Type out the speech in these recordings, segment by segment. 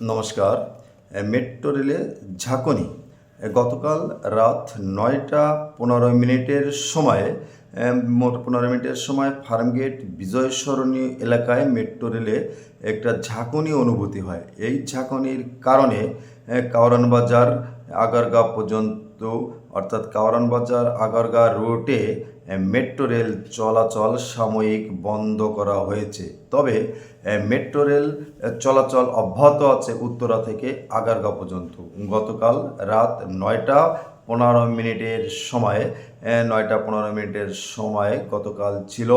নমস্কার। মেট্রো রেলে ঝাঁকুনি। গতকাল রাত নয়টা পনেরো মিনিটের সময়ে মোট পনেরো মিনিটের সময় ফার্মগেট বিজয় সরণী এলাকায় মেট্রো রেলে একটা ঝাঁকুনি অনুভূতি হয়। এই ঝাঁকুনির কারণে কাওরান বাজার আগারগা পর্যন্ত অর্থাৎ কাওরান বাজার, আগারগা রুটে মেট্রো রেল চলাচল সাময়িক বন্ধ করা হয়েছে। তবে মেট্রো রেল চলাচল অব্যাহত আছে উত্তরা থেকে আগারগা পর্যন্ত। গতকাল রাত নয়টা পনেরো মিনিটের সময়ে নয়টা পনেরো মিনিটের সময় গতকাল ছিল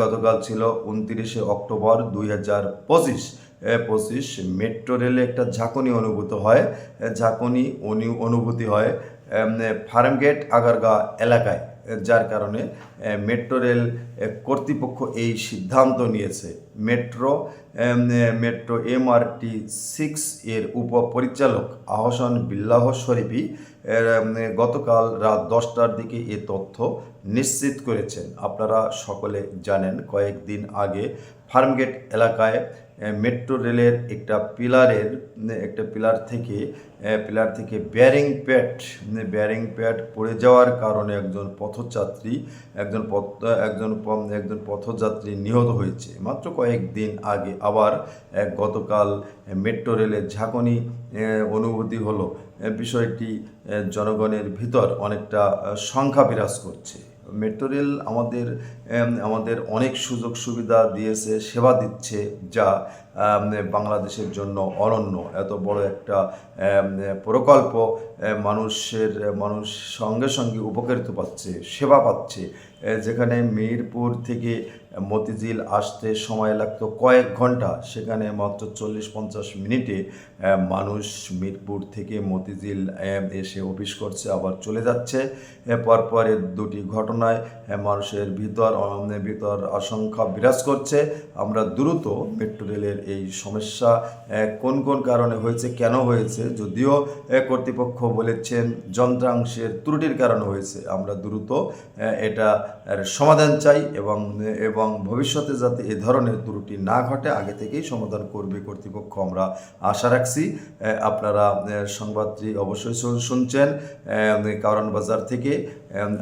গতকাল ছিল উনত্রিশে অক্টোবর দুই হাজার পঁচিশ। পঁচিশ, মেট্রো রেলে একটা ঝাঁকুনি অনুভূত হয়। ঝাঁকনি ঝাঁকুনি অনু, অনুভূতি হয় ফার্মগেট আগারগা এলাকায় যার কারণে মেট্রো রেল কর্তৃপক্ষ এই সিদ্ধান্ত নিয়েছে। মেট্রো মেট্রো এমআরটি সিক্স এর উপপরিচালক আহসান বিল্লাহ শরীফি এর, এম, এ, গতকাল রাত দশটার দিকে এ তথ্য নিশ্চিত করেছেন। আপনারা সকলে জানেন কয়েকদিন আগে ফার্মগেট এলাকায় মেট্রো রেলের একটা পিলারের একটা পিলার থেকে পিলার থেকে ব্যারিং প্যাড ব্যারিং প্যাড পড়ে যাওয়ার কারণে একজন পথযাত্রী একজন পথ একজন একজন পথযাত্রী নিহত হয়েছে। মাত্র কয়েকদিন আগে আবার গতকাল মেট্রো রেলের ঝাঁকুনি অনুভূতি হলো। বিষয়টি জনগণের ভিতর অনেকটা সংখ্যা বিরাজ করছে। মেট্রো রেল আমাদের আমাদের অনেক সুযোগ সুবিধা দিয়েছে, সেবা দিচ্ছে, যা বাংলাদেশের জন্য অনন্য। এত বড় একটা প্রকল্প মানুষের মানুষ সঙ্গে সঙ্গে উপকারিত পাচ্ছে সেবা পাচ্ছে। যেখানে মিরপুর থেকে মতিঝিল আসতে সময় লাগতো কয়েক ঘণ্টা সেখানে মাত্র চল্লিশ পঞ্চাশ মিনিটে মানুষ মিরপুর থেকে মতিঝিল এসে অফিস করছে আবার চলে যাচ্ছে। এ, পরপরের দুটি ঘটনায় মানুষের ভিতর ভিতর আশঙ্কা বিরাজ করছে। আমরা দ্রুত মেট্রো রেলের এই সমস্যা কোন কোন কারণে হয়েছে, কেন হয়েছে? যদিও কর্তৃপক্ষ বলেছেন যন্ত্রাংশের ত্রুটির কারণে হয়েছে। আমরা দ্রুত এটা সমাধান চাই এবং এবং ভবিষ্যতে যাতে এ ধরনের ত্রুটি না ঘটে, আগে থেকেই সমাধান করবে কর্তৃপক্ষ। আমরা আশা রাখছি আপনারা সংবাদটি অবশ্যই শুন- শুনছেন কারণ বাজার থেকে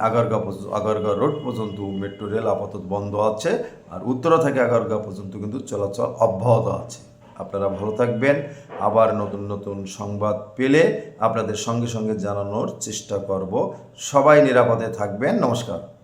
আগারগা আগারগা রোড পর্যন্ত মেট্রো রেল আপাতত বন্ধ আছে, আর উত্তরা থেকে আগারগা পর্যন্ত কিন্তু চলাচল অব্যাহত আছে। আপনারা ভালো থাকবেন। আবার নতুন নতুন সংবাদ পেলে আপনাদের সঙ্গে সঙ্গে জানানোর চেষ্টা করব। সবাই নিরাপদে থাকবেন। নমস্কার।